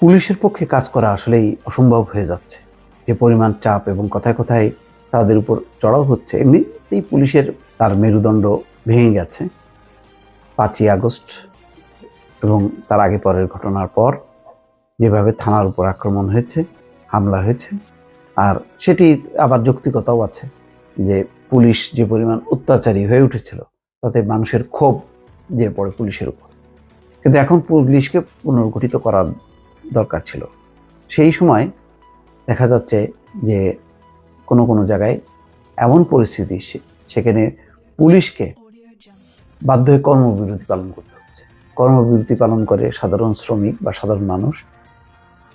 পুলিশের পক্ষে কাজ করা আসলেই অসম্ভব হয়ে যাচ্ছে। যে পরিমাণ চাপ এবং কথায় কথায় তাদের উপর চড়াও হচ্ছে, এমনিতেই পুলিশের তার মেরুদণ্ড ভেঙে গেছে। পাঁচই আগস্ট এবং তার আগে পরের ঘটনার পর যেভাবে থানার উপর আক্রমণ হয়েছে, হামলা হয়েছে, আর সেটির আবার যৌক্তিকতাও আছে যে পুলিশ যে পরিমাণ অত্যাচারী হয়ে উঠেছিল, তাতে মানুষের ক্ষোভ যে পড়ে পুলিশের উপর। কিন্তু এখন পুলিশকে পুনর্গঠিত করা দরকার ছিল। সেই সময় দেখা যাচ্ছে যে কোনো কোনো জায়গায় এমন পরিস্থিতি সেখানে পুলিশকে বাধ্য হয়ে কর্মবিরতি পালন করতে হচ্ছে। কর্মবিরতি পালন করে সাধারণ শ্রমিক বা সাধারণ মানুষ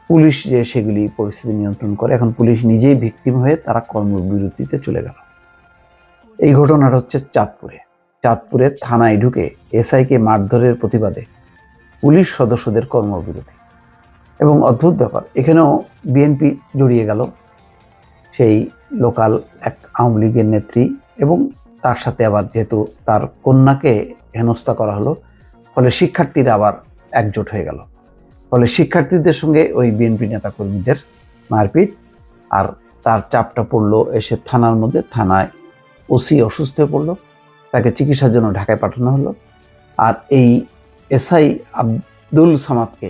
পুলিশ যে সেগুলি পরিস্থিতি নিয়ন্ত্রণ করে, এখন পুলিশ নিজেই ভিকটিম হয়ে তারা কর্মবিরতিতে চলে গেল। এই ঘটনাটা হচ্ছে চাঁদপুরে। চাঁদপুরে থানায় ঢুকে এসআইকে মারধরের প্রতিবাদে পুলিশ সদস্যদের কর্মবিরতি। এবং অদ্ভুত ব্যাপার। এখানেও বিএনপি জড়িয়ে গেল, সেই লোকাল এক আওয়ামী লীগের নেত্রী এবং তার সাথে আবার যেহেতু তার কন্যাকে হেনস্থা করা হলো, ফলে শিক্ষার্থীরা আবার একজোট হয়ে গেল। ফলে শিক্ষার্থীদের সঙ্গে ওই বিএনপি নেতাকর্মীদের মারপিট আর তার চাপটা পড়ল, এসে থানার মধ্যে, থানায় ওসি অসুস্থ হয়ে পড়ল, তাকে চিকিৎসার জন্য ঢাকায় পাঠানো হলো। আর এই এসআই আব্দুল সামাদকে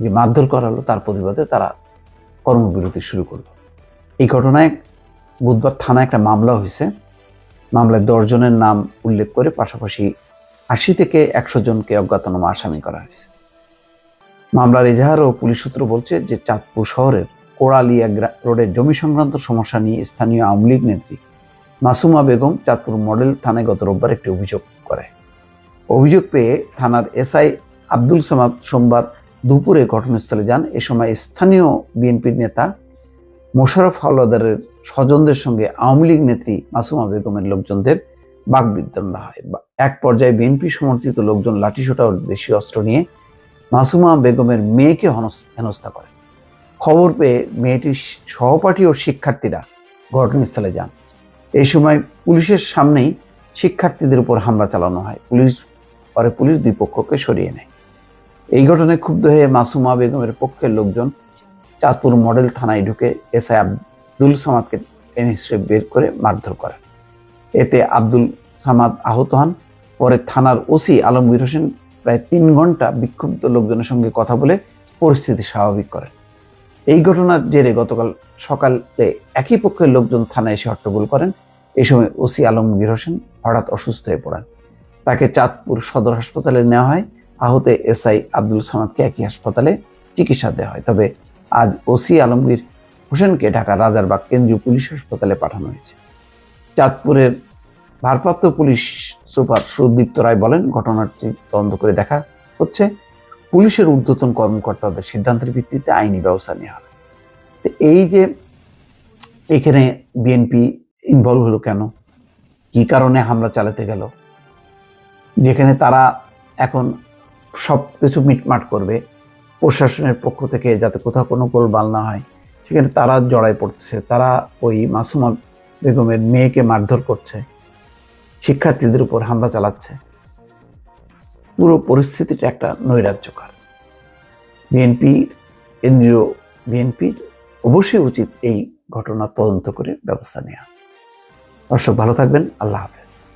যে মারধর করা হলো, তার প্রতিবাদে তারা কর্মবিরতি শুরু করল। এই ঘটনায় বুধবার থানায় একটা মামলা হয়েছে। মামলায় দশজনের নাম উল্লেখ করে পাশাপাশি আশি থেকে একশো জনকে অজ্ঞাতনামা আসামি করা হয়েছে। মামলার এজাহার ও পুলিশ সূত্র বলছে যে চাঁদপুর শহরের কোড়ালিয়া রোডের জমি সংক্রান্ত সমস্যা নিয়ে স্থানীয় আওয়ামী লীগ নেত্রী মাসুমা বেগম চাঁদপুর মডেল থানায় গত রোববার একটি অভিযোগ করে। অভিযোগ পেয়ে থানার এসআই আব্দুল সামাদ সোমবার দুপুরে ঘটনাস্থলে যান। এ সময় স্থানীয় বিএনপির নেতা মোশারফ হাওলাদারের স্বজনদের সঙ্গে আওয়ামী লীগ নেত্রী মাসুমা বেগমের লোকজনদের বাগবিদ্দণ্ডা হয়। এক পর্যায়ে বিএনপি সমর্থিত লোকজন লাঠিসোঁটা ও দেশীয় অস্ত্র নিয়ে মাসুমা বেগমের মেয়েকে হেনস্থা করে খবর পেয়ে মেয়েটির সহপাঠী ও শিক্ষার্থীরা ঘটনাস্থলে যান। এই সময় পুলিশের সামনেই শিক্ষার্থীদের উপর হামলা চালানো হয়। পুলিশ পরে পুলিশ দুই পক্ষকে সরিয়ে নেয়। এই ঘটনায় ক্ষুব্ধ হয়ে মাসুমা বেগমের পক্ষের লোকজন চাঁদপুর মডেল থানায় ঢুকে এসআই আব্দুল সামাদকে টেনে হিসেবে বের করে মারধর করেন। এতে আব্দুল সামাদ আহত হন। পরে থানার ওসি আলমগীর হোসেন প্রায় তিন ঘণ্টা বিক্ষুব্ধ লোকজনের সঙ্গে কথা বলে পরিস্থিতি স্বাভাবিক করেন। এই ঘটনার জেরে গতকাল সকালে একই পক্ষের লোকজন থানায় এসে হট্টগোল করেন। এই সময় ওসি আলমগীর হোসেন হঠাৎ অসুস্থ হয়ে পড়েন। তাকে চাঁদপুর সদর হাসপাতালে নেওয়া হয়। আহত এসআই আব্দুল সামাদকে একই হাসপাতালে চিকিৎসা দেওয়া হয়। তবে আজ ওসি আলমগীর হোসেনকে ঢাকা রাজারবাগ কেন্দ্রীয় পুলিশ হাসপাতালে পাঠানো হয়েছে। চাঁদপুরের ভারপ্রাপ্ত পুলিশ সুপার সুদীপ্ত রায় বলেন, ঘটনাটি তদন্ত করে দেখা হচ্ছে, পুলিশের ঊর্ধ্বতন কর্মকর্তাদের সিদ্ধান্তের ভিত্তিতে আইনি ব্যবস্থা নেওয়া হবে। এই যে এখানে বিএনপি ইনভলভ হলো কেন? কি কারণে হামলা চালাতে গেল? যেখানে তারা এখন সব কিছু মিটমাট করবে। প্রশাসনের পক্ষ থেকে যাতে কোথাও কোনো গোলমাল না হয়। সেখানে তারা জড়াই পড়ছে। তারা ওই মাসুমা বেগমের মেয়েকে মারধর করছে। শিক্ষার্থীদের উপর হামলা চালাচ্ছে। পুরো পরিস্থিতিটা একটা নৈরাজ্যকর। বিএনপির, কেন্দ্রীয় বিএনপির অবশ্যই উচিত এই ঘটনা তদন্ত করে ব্যবস্থা নেওয়া দর্শক, ভালো থাকবেন। আল্লাহ হাফেজ।